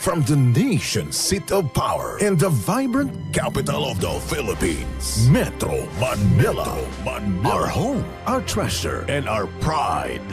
from the nation's seat of power and the vibrant capital of the Philippines, Metro Manila. Manila. Our home, our treasure, and our pride.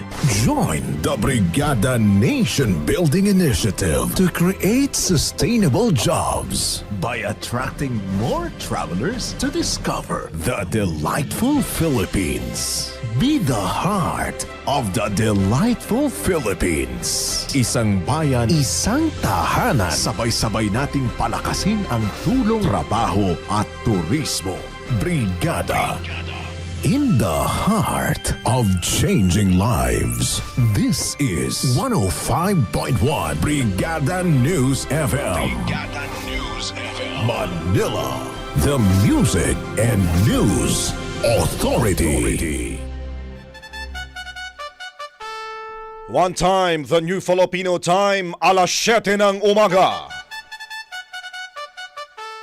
Join the Brigada Nation Building Initiative to create sustainable jobs by attracting more travelers to discover the delightful Philippines. Be the heart of the delightful Philippines. Isang bayan, isang tahanan. Sabay-sabay nating palakasin ang tulong, trabaho at turismo. Brigada. In the heart of changing lives. This is 105.1 Brigada News FM. Brigada News Manila. The Music and News Authority. One time, the new Filipino time, alas 7 ng umaga.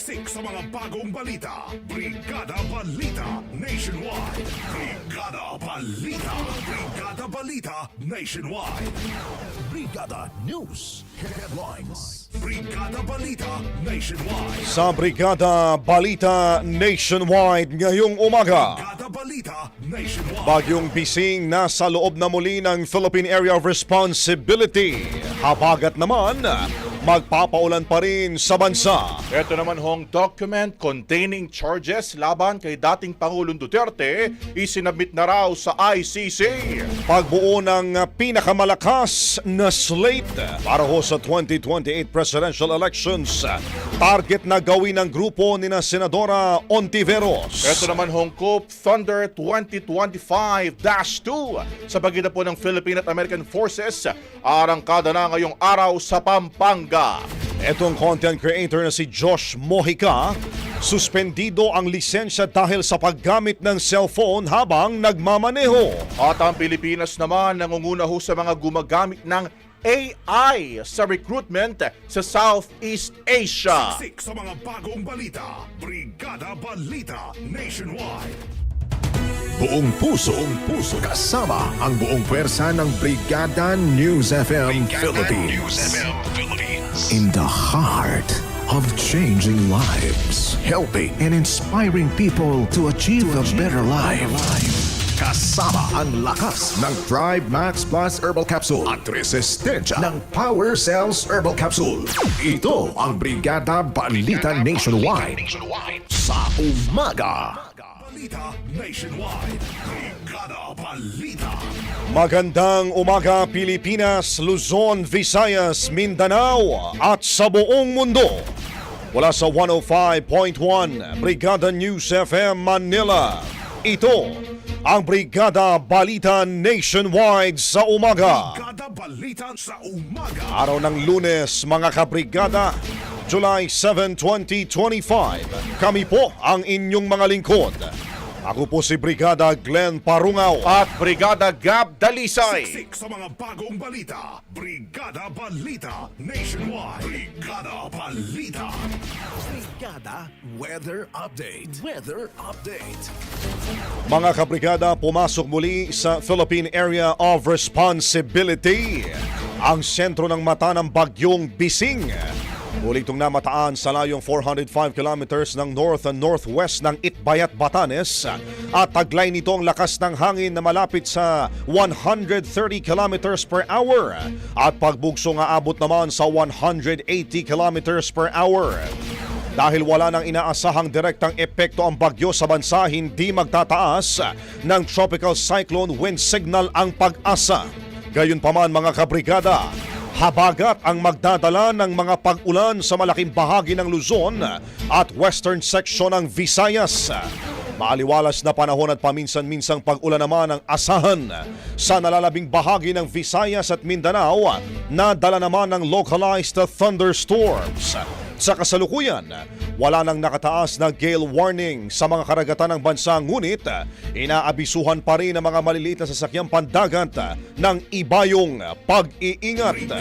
Siksik sa mga bagong balita. Brigada Balita Nationwide. Brigada Balita. Brigada Balita Nationwide. Brigada News Headlines. Brigada Balita Nationwide. Sa Brigada Balita Nationwide ngayong umaga. Brigada Balita Nationwide. Bagyong Bising nasa loob na muli ng Philippine Area of Responsibility. Habagat naman, magpapaulan pa rin sa bansa. Ito naman hong document containing charges laban kay dating Pangulong Duterte isinabit na raw sa ICC. Pagbuo ng pinakamalakas na slate para ho sa 2028 presidential elections. Target na gawin ng grupo ni na Senadora Ontiveros. Ito naman hong Coop Thunder 2025-2 sa pagitan po ng Philippine at American Forces. Arangkada na ngayong araw sa Pampanga. Itong content creator na si Josh Mojica, suspendido ang lisensya dahil sa paggamit ng cellphone habang nagmamaneho. At ang Pilipinas naman nangunguna ho sa mga gumagamit ng AI sa recruitment sa Southeast Asia. Siksik sa mga bagong balita. Brigada Balita Nationwide. Buong puso, buong puso. Kasama ang buong pwersa ng Brigada News FM Philippines. In the heart of changing lives. Helping and inspiring people to achieve a better life. Kasama ang lakas ng Thrive Max Plus Herbal Capsule at resistensya ng Power Cells Herbal Capsule. Ito ang Brigada Balita Nationwide. Sa umaga. Balita Nationwide. Brigada Balita. Magandang umaga Pilipinas, Luzon, Visayas, Mindanao at sa buong mundo. Mula sa 105.1 Brigada News FM Manila. Ito ang Brigada Balita Nationwide sa umaga. Brigada Balita sa umaga. Araw ng lunes mga kabrigada, July 7, 2025. Kami po ang inyong mga lingkod. Ako po si Brigada Glenn Parungaw. At Brigada Gab Dalisay. Siksik sa mga bagong balita. Brigada Balita Nationwide. Brigada Balita. Brigada Weather Update. Weather Update. Mga kabrigada, pumasok muli sa Philippine Area of Responsibility. Ang sentro ng mata ng bagyong Bising. Muli itong namataan sa layong 405 kilometers ng north and northwest ng Itbayat, Batanes at taglay nito ang lakas ng hangin na malapit sa 130 kilometers per hour at pagbugso nga abot naman sa 180 kilometers per hour. Dahil wala nang inaasahang direktang epekto ang bagyo sa bansa, hindi magtataas ng tropical cyclone wind signal ang pag-asa. Gayunpaman mga kabrigada, habagat ang magdadala ng mga pag-ulan sa malaking bahagi ng Luzon at western section ng Visayas. Maaliwalas na panahon at paminsan-minsang pag-ulan naman ang asahan sa nalalabing bahagi ng Visayas at Mindanao na dala naman ng localized thunderstorms. Sa kasalukuyan, wala nang nakataas na gale warning sa mga karagatan ng bansa ngunit inaabisuhan pa rin ang mga maliliit na sasakyang pandagat ng ibayong pag-iingat.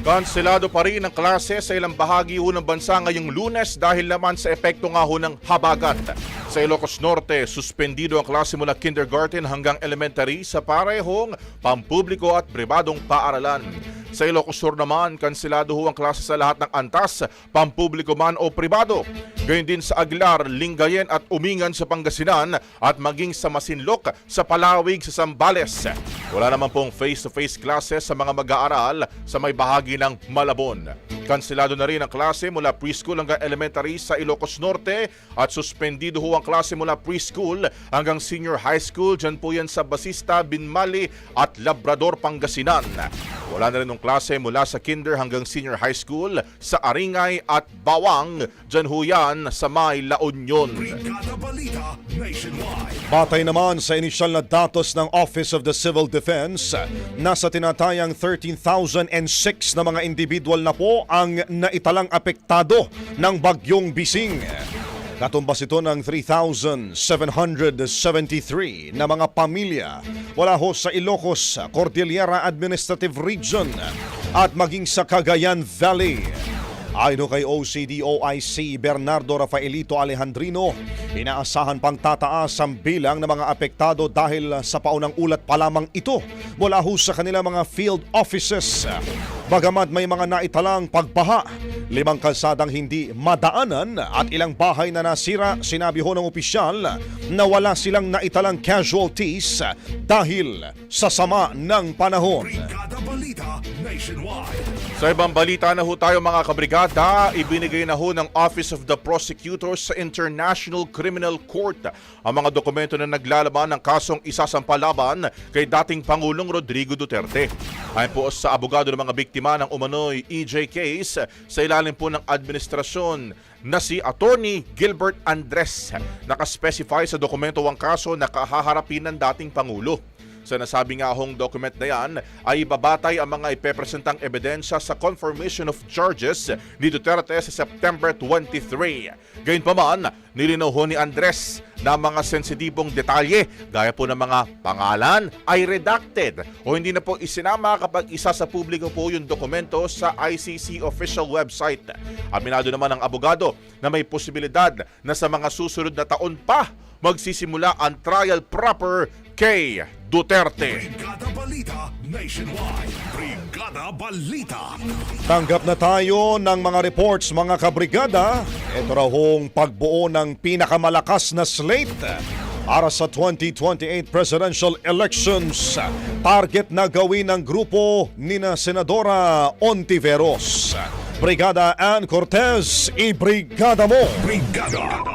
Kanselado pa rin ang klase sa ilang bahagi ho ng bansa ngayong lunes dahil naman sa epekto nga ho ng habagat. Sa Ilocos Norte, suspendido ang klase mula kindergarten hanggang elementary sa parehong pampubliko at pribadong paaralan. Sa Ilocos Sur naman, kanselado ho ang klase sa lahat ng antas, pampubliko man o pribado. Gayun din sa Aguilar, Lingayen at Umingan sa Pangasinan at maging sa Masinloc sa Palawig sa Sambales. Wala naman pong face-to-face classes sa mga mag-aaral sa may bahagi ng Malabon. Kanselado na rin ang klase mula preschool hanggang elementary sa Ilocos Norte at suspendido ho ang klase mula preschool hanggang senior high school dyan po yan sa Basista, Binmali at Labrador, Pangasinan. Wala na rin ng klase mula sa kinder hanggang senior high school sa Aringay at Bawang dyan ho yan sa may La Union. Batay naman sa inisyal na datos ng Office of the Civil Defense, nasa tinatayang 13,006 na mga individual na po ang naitalang apektado ng bagyong bising. Katumbas ito ng 3,773 na mga pamilya wala ho sa Ilocos, Cordillera Administrative Region at maging sa Cagayan Valley. Ayon kay OCD OIC Bernardo Rafaelito Alejandrino, inaasahan pang tataas ang bilang ng mga apektado dahil sa paunang ulat pa lamang ito mula ho sa kanilang mga field offices. Bagamat may mga naitalang pagbaha, limang kalsadang hindi madaanan at ilang bahay na nasira, sinabi ho ng opisyal na wala silang naitalang casualties dahil sa sama ng panahon. Brigada Balita Nationwide. Sa ibang balita na ho tayo mga kabrigada, ibinigay na ho ng Office of the Prosecutor sa International Criminal Court ang mga dokumento na naglalaman ng kasong isasampalaban kay dating Pangulong Rodrigo Duterte. Ayon po sa abogado ng mga biktima ng umano'y EJ case sa ilalim po ng administrasyon na si Attorney Gilbert Andres. Nakaspecify sa dokumento ang kaso na kahaharapin ng dating Pangulo. Sa nasabi nga hong document na yan ay ibabatay ang mga ipepresentang ebidensya sa confirmation of charges ni Duterte sa September 23. Gayunpaman, nilinaw ho ni Andres na mga sensitibong detalye gaya po ng mga pangalan ay redacted o hindi na po isinama kapag isa sa publiko po yung dokumento sa ICC official website. Aminado naman ang abogado na may posibilidad na sa mga susunod na taon pa magsisimula ang trial proper kay Duterte. Brigada Balita Nationwide. Brigada Balita. Tanggap na tayo ng mga reports mga kabrigada. Ito raw hong pagbuo ng pinakamalakas na slate para sa 2028 presidential elections. Target na gawin ng grupo ni na Senadora Ontiveros. Brigada Ann Cortez, i-brigada mo! Brigada.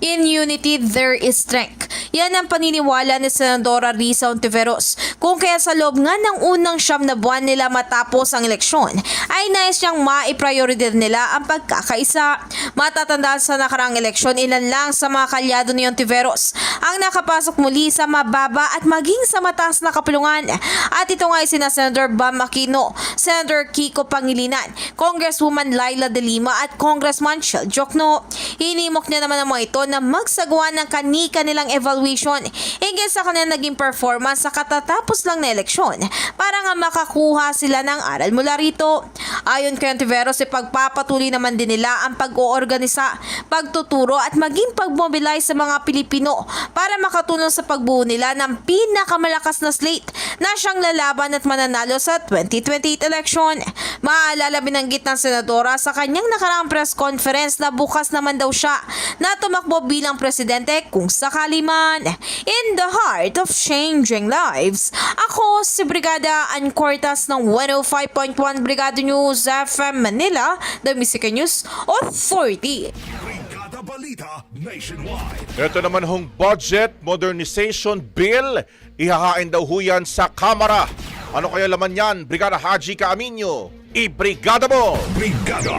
In unity, there is strength. Yan ang paniniwala ni Senadora Risa Ontiveros. Kung kaya sa loob nga ng unang siyam na buwan nila matapos ang eleksyon, ay nais niyang maiprioridad nila ang pagkakaisa. Matatandaan sa nakarang eleksyon, ilan lang sa mga kalyado ni Ontiveros ang nakapasok muli sa mababa at maging sa mataas na kapulungan. At ito nga ay sina Senator Bam Aquino, Senator Kiko Pangilinan, Congresswoman Laila De Lima at Congressman Shell Jokno. Hinimok niya naman ang mga ito na magsagawa ng kani-kanilang evaluation evaluation hingga sa kanilang naging performance sa katatapos lang na eleksyon para nga makakuha sila ng aral mula rito. Ayon kay Antiveros, ipagpapatuloy naman din nila ang pag-oorganisa, pagtuturo at maging pag-mobilize sa mga Pilipino para makatulong sa pagbuo nila ng pinakamalakas na slate na siyang lalaban at mananalo sa 2028 election. Maaalala binanggit ng senadora sa kanyang nakaraang press conference na bukas naman daw siya na tumakbo bilang presidente kung sakali man. In the heart of changing lives, ako si Brigada Ann Cortas ng 105.1 Brigada News FM Manila, The Music News Authority. Brigada Balita Nationwide. Ito naman hong budget modernization bill, ihahain daw ho yan sa Kamara. Ano kaya laman yan, Brigada Haji Kaaminyo? I-brigada mo! Brigada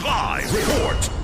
Live Report.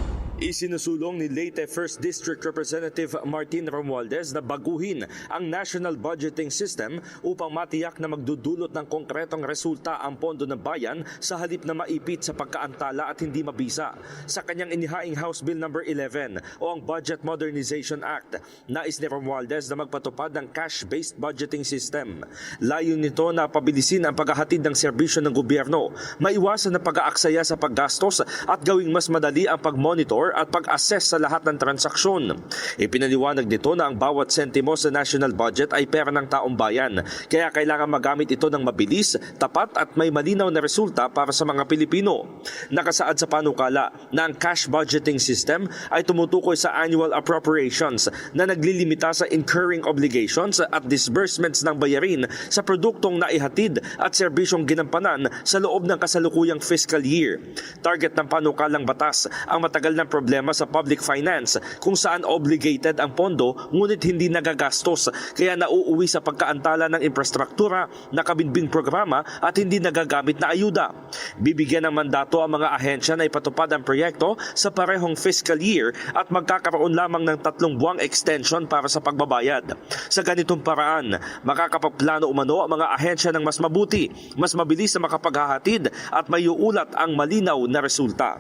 Isinusulong ni Leyte 1st District Representative Martin Romualdez na baguhin ang National Budgeting System upang matiyak na magdudulot ng konkretong resulta ang pondo ng bayan sa halip na maipit sa pagkaantala at hindi mabisa. Sa kanyang inihaing House Bill No. 11 o ang Budget Modernization Act, nais ni Romualdez na magpatupad ng cash-based budgeting system. Layo nito na pabilisin ang paghahatid ng serbisyo ng gobyerno, maiwasan ang pag-aaksaya sa paggastos at gawing mas madali ang pag-monitor at pag-assess sa lahat ng transaksyon. Ipinaliwanag nito na ang bawat sentimo sa national budget ay pera ng taong bayan, kaya kailangan magamit ito ng mabilis, tapat at may malinaw na resulta para sa mga Pilipino. Nakasaad sa panukala na ang cash budgeting system ay tumutukoy sa annual appropriations na naglilimita sa incurring obligations at disbursements ng bayarin sa produktong naihatid at serbisyong ginampanan sa loob ng kasalukuyang fiscal year. Target ng panukalang batas ang matagal ng problema sa public finance kung saan obligated ang pondo ngunit hindi nagagastos kaya nauuwi sa pagkaantala ng infrastruktura, nakabinbing programa at hindi nagagamit na ayuda. Bibigyan ng mandato ang mga ahensya na ipatupad ang proyekto sa parehong fiscal year at magkakaroon lamang ng tatlong buwang extension para sa pagbabayad. Sa ganitong paraan, makakapagplano umano ang mga ahensya ng mas mabuti, mas mabilis na makapaghahatid at may uulat ang malinaw na resulta.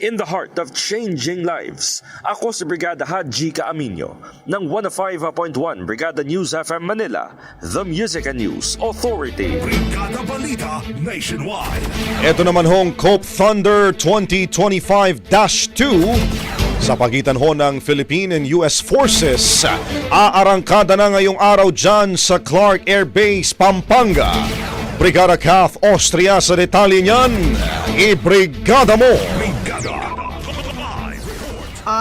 In the heart of changing lives, ako si Brigada Haji Kaaminyo ng 105.1 Brigada News FM Manila, The Music and News Authority. Brigada Balita Nationwide. Ito naman hong Cope Thunder 2025-2 sa pagitan ho ng Philippine and US Forces. Aarangkada na ngayong araw dyan sa Clark Air Base, Pampanga. Brigada CAF Austria sa detalye niyan. I-brigada mo!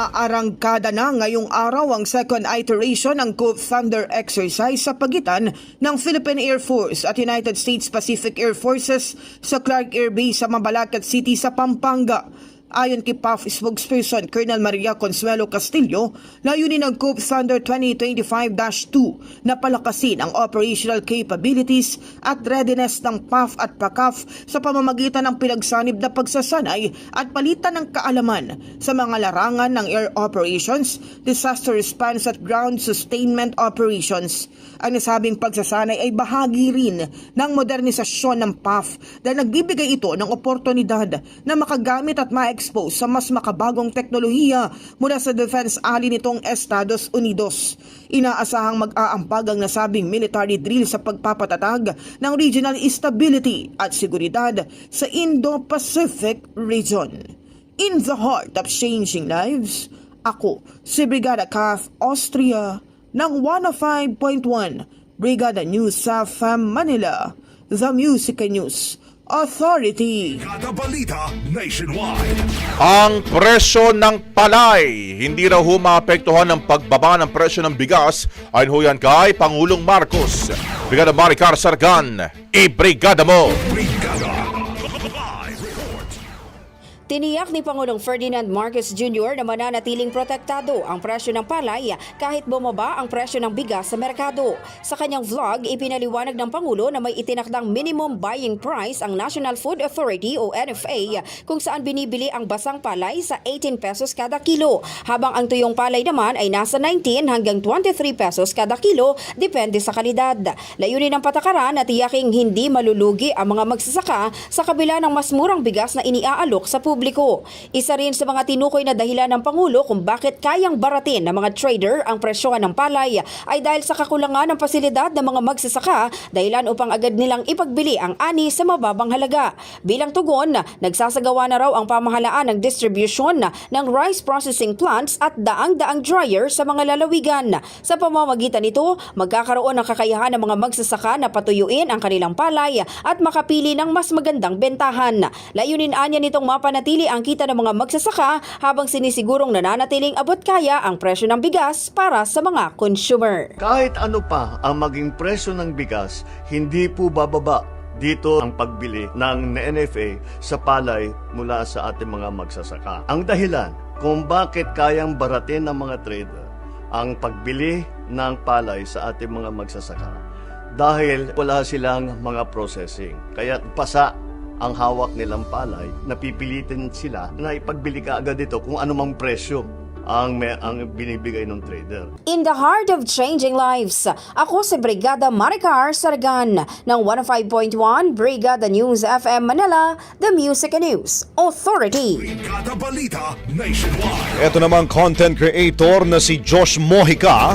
Brigada Live Report. Aarangkada na ngayong araw ang second iteration ng Coop Thunder exercise sa pagitan ng Philippine Air Force at United States Pacific Air Forces sa Clark Air Base sa Mabalacat City sa Pampanga. Ayon kay PAF spokesperson Colonel Maria Consuelo Castillo, layunin ng Coop Thunder 2025-2 na palakasin ang operational capabilities at readiness ng PAF at PACAF sa pamamagitan ng pinagsanib na pagsasanay at palitan ng kaalaman sa mga larangan ng air operations, disaster response at ground sustainment operations. Ang nasabing pagsasanay ay bahagi rin ng modernisasyon ng PAF dahil nagbibigay ito ng oportunidad na makagamit at ma-expose sa mas makabagong teknolohiya mula sa defense ally nitong Estados Unidos. Inaasahang mag-aampag ang nasabing military drill sa pagpapatatag ng regional stability at seguridad sa Indo-Pacific region. In the heart of changing lives, ako si Brigada Kath Austria ng 105.1 Brigada News sa FAM Manila, The Music News Authority. Brigada Balita Nationwide. Ang presyo ng palay, hindi raw ho maapektuhan ng pagbaba ng presyo ng bigas ayon ho yan kay Pangulong Marcos. Brigada Maricar Sargan, i-brigada mo! Brigada. Tiniyak ni Pangulong Ferdinand Marcos Jr. na mananatiling protektado ang presyo ng palay kahit bumaba ang presyo ng bigas sa merkado. Sa kanyang vlog, ipinaliwanag ng Pangulo na may itinakdang minimum buying price ang National Food Authority o NFA kung saan binibili ang basang palay sa 18 pesos kada kilo, habang ang tuyong palay naman ay nasa 19 hanggang 23 pesos kada kilo depende sa kalidad. Layunin ng patakaran na tiyaking hindi malulugi ang mga magsasaka sa kabila ng mas murang bigas na iniaalok sa publiko. Publiko. Isa rin sa mga tinukoy na dahilan ng Pangulo kung bakit kayang baratin ng mga trader ang presyohan ng palay ay dahil sa kakulangan ng pasilidad ng mga magsasaka dahilan upang agad nilang ipagbili ang ani sa mababang halaga. Bilang tugon, nagsasagawa na raw ang pamahalaan ng distribution ng rice processing plants at daang-daang dryer sa mga lalawigan. Sa pamamagitan nito, magkakaroon ng kakayahan ng mga magsasaka na patuyuin ang kanilang palay at makapili ng mas magandang bentahan. Layunin anya nitong mapanatili ang kita ng mga magsasaka habang sinisigurong nananatiling abot kaya ang presyo ng bigas para sa mga consumer. Kahit ano pa ang maging presyo ng bigas, hindi po bababa dito ang pagbili ng NFA sa palay mula sa ating mga magsasaka. Ang dahilan kung bakit kayang baratin ng mga trader ang pagbili ng palay sa ating mga magsasaka dahil wala silang mga processing. Kaya pasa ang hawak nilang palay, napipilitin sila na ipagbili ka agad ito kung anumang presyo ang, may, ang binibigay ng trader. In the heart of changing lives, ako si Brigada Maricar Sargan ng 105.1 Brigada News FM Manila, the Music and News Authority. Brigada Balita Nationwide. Ito namang content creator na si Josh Mojica,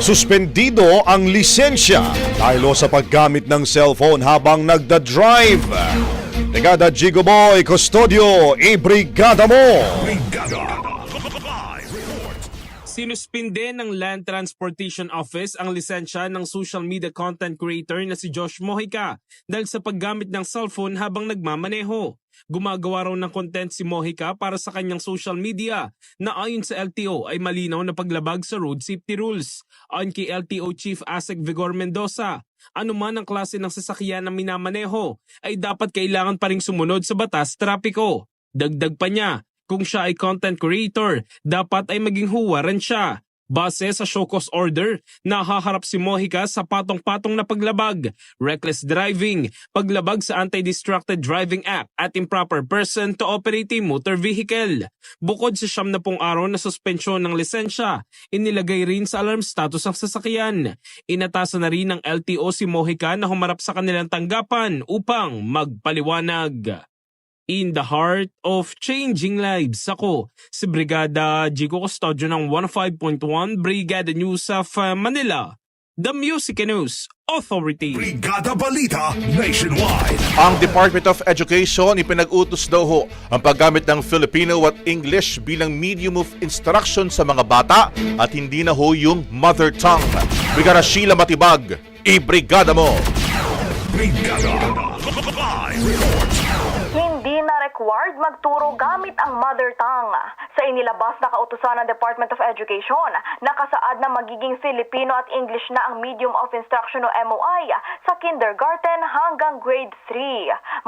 suspendido ang lisensya dahil sa paggamit ng cellphone habang nagda-drive. Brigada Jigo Boy Custodio, i-brigada mo! Brigada. Sinuspinde ng Land Transportation Office ang lisensya ng social media content creator na si Josh Mojica dahil sa paggamit ng cellphone habang nagmamaneho. Gumagawa raw ng content si Mojica para sa kanyang social media na ayon sa LTO ay malinaw na paglabag sa road safety rules. Ayon kay LTO Chief Asek Vigor Mendoza, anuman ang klase ng sasakyan na minamaneho ay dapat kailangan pa ring sumunod sa batas trapiko. Dagdag pa niya, kung siya ay content creator, dapat ay maging huwaran siya. Base sa show cause order, nahaharap si Mojica sa patong-patong na paglabag, reckless driving, paglabag sa Anti-Distracted Driving Act at improper person to operate a motor vehicle. Bukod sa siyam na pong araw na suspensyon ng lisensya, inilagay rin sa alarm status ang sasakyan. Inatasan na rin ng LTO si Mojica na humarap sa kanilang tanggapan upang magpaliwanag. In the heart of changing lives, ako si Brigada Jigo Custodio ng 105.1 Brigada News of uh, Manila, the Music and News Authority. Brigada Balita Nationwide. Ang Department of Education ipinag-utos daw ho ang paggamit ng Filipino at English bilang medium of instruction sa mga bata at hindi na ho yung mother tongue. Brigada Sheila Matibag, i-brigada mo! Brigada. Live report. Required magturo gamit ang mother tongue. Sa inilabas na kautusan ng Department of Education, nakasaad na magiging Filipino at English na ang medium of instruction o MOI sa kindergarten hanggang grade 3.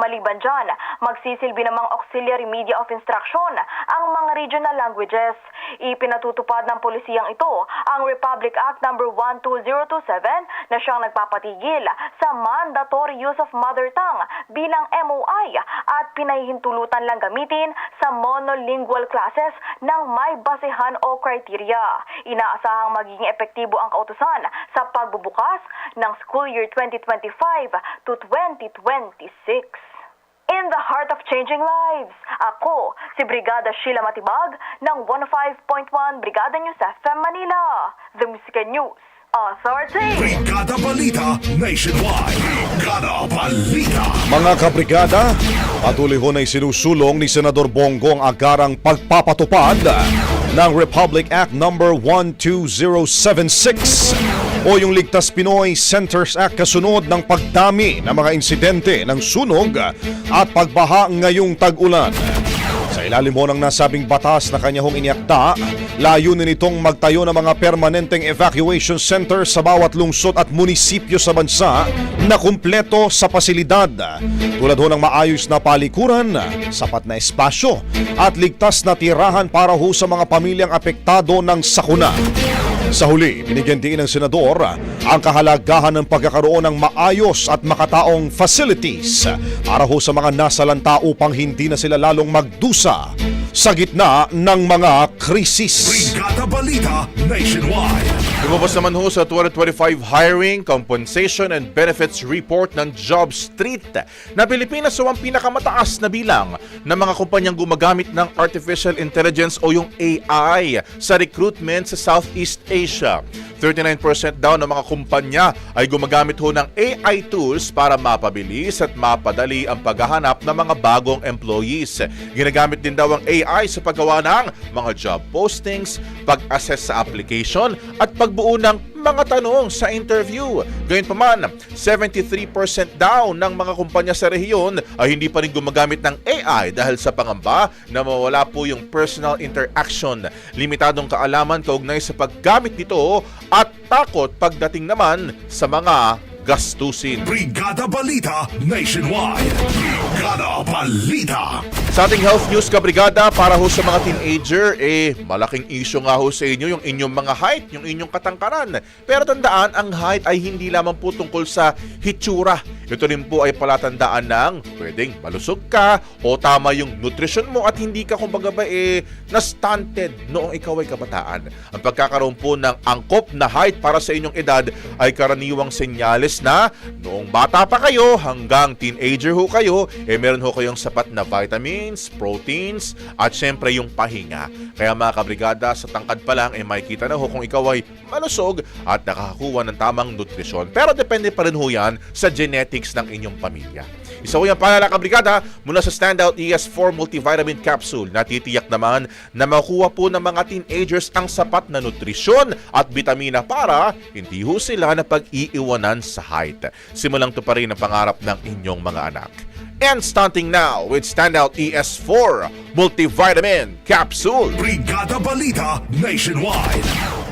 Maliban dyan, magsisilbi namang auxiliary media of instruction ang mga regional languages. Ipinatutupad ng polisiyang ito ang Republic Act No. 12027 na siyang nagpapatigil sa mandatory use of mother tongue bilang MOI at pinahihintulutan lang gamitin sa monolingual classes ng may basehan o criteria. Inaasahang magiging epektibo ang kautusan sa pagbubukas ng school year 2025 to 2026. In the heart of changing lives, ako si Brigada Sheila Matibag ng 105.1 Brigada News FM Manila, The Music News Authority. Brigada Balita Nationwide. Brigada Balita. Mga kabrigada, patuloy ho na isinusulong ni Senador Bongo ang agarang pagpapatupad ng Republic Act No. 12076 o yung Ligtas Pinoy Centers Act kasunod ng pagdami ng mga insidente ng sunog at pagbaha ngayong tag-ulan. Sa ilalim mo ng nasabing batas na kanya hong iniakda, layunin nitong magtayo ng mga permanenteng evacuation center sa bawat lungsod at munisipyo sa bansa na kumpleto sa pasilidad. Tulad ho ng maayos na palikuran, sapat na espasyo at ligtas na tirahan para ho sa mga pamilyang apektado ng sakuna. Sa huli, binigyan din ng senador ang kahalagahan ng pagkakaroon ng maayos at makataong facilities para ho sa mga nasalanta upang hindi na sila lalong magdusa sa gitna ng mga krisis. Brigada Balita Nationwide. Lumabas naman ho sa 2025 Hiring, Compensation and Benefits Report ng Job Street na Pilipinas so ang pinakamataas na bilang ng mga kumpanyang gumagamit ng Artificial Intelligence o yung AI sa recruitment sa Southeast Asia. 39% daw ng mga kumpanya ay gumagamit ho ng AI tools para mapabilis at mapadali ang paghahanap ng mga bagong employees. Ginagamit din daw ang AI sa paggawa ng mga job postings, pag-assess sa application at pagbuo ng mga tanong sa interview. Gayunpaman, 73% daw ng mga kumpanya sa rehiyon ay hindi pa rin gumagamit ng AI dahil sa pangamba na mawala po yung personal interaction. Limitadong kaalaman kaugnay sa paggamit nito at takot pagdating naman sa mga gastusin. Brigada Balita Nationwide. Brigada Balita. Sa ating health news kabrigada para ho sa mga teenager, eh malaking issue nga ho sa inyo yung inyong mga height, yung inyong katangkaran. Pero tandaan, ang height ay hindi lamang po tungkol sa hitsura. Ito rin po ay palatandaan ng pwedeng malusog ka o tama yung nutrition mo at hindi ka kumbaga ba eh na-stunted noong ikaw ay kabataan. Ang pagkakaroon po ng angkop na height para sa inyong edad ay karaniwang senyales na noong bata pa kayo hanggang teenager ho kayo, eh meron ho kayong sapat na vitamins, proteins, at syempre yung pahinga. Kaya mga kabrigada, sa tangkad pa lang, eh makikita na ho kung ikaw ay malusog at nakakakuha ng tamang nutrisyon. Pero depende pa rin ho yan sa genetics ng inyong pamilya. Isa ho yung paalala kabrigada mula sa Standout ES4 Multivitamin Capsule. Natitiyak naman na makuha po ng mga teenagers ang sapat na nutrisyon at vitamina para hindi ho sila na pag-iiwanan sa height. Simulang to pa rin ang pangarap ng inyong mga anak. And stunting now with Standout ES4 Multivitamin Capsule. Brigada Balita Nationwide.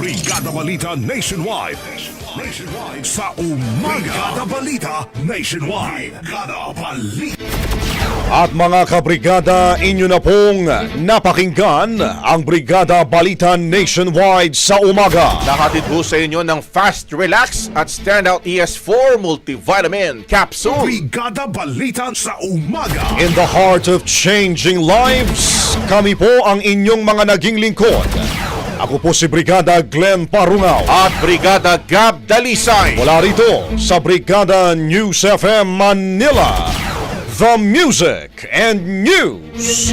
Brigada Balita Nationwide. Nationwide sa umaga. Brigada Balita Nationwide. Brigada Balita. At mga kabrigada, inyo na pong napakinggan ang Brigada Balita Nationwide sa umaga. Nakatid po sa inyo ng Fast Relax at Standout ES4 Multivitamin Capsule. Brigada Balita sa umaga. In the heart of changing lives, kami po ang inyong mga naging lingkod. Ako po si Brigada Glenn Parungaw. At Brigada Gab Dalisay. Mula rito sa Brigada News FM Manila, the Music and News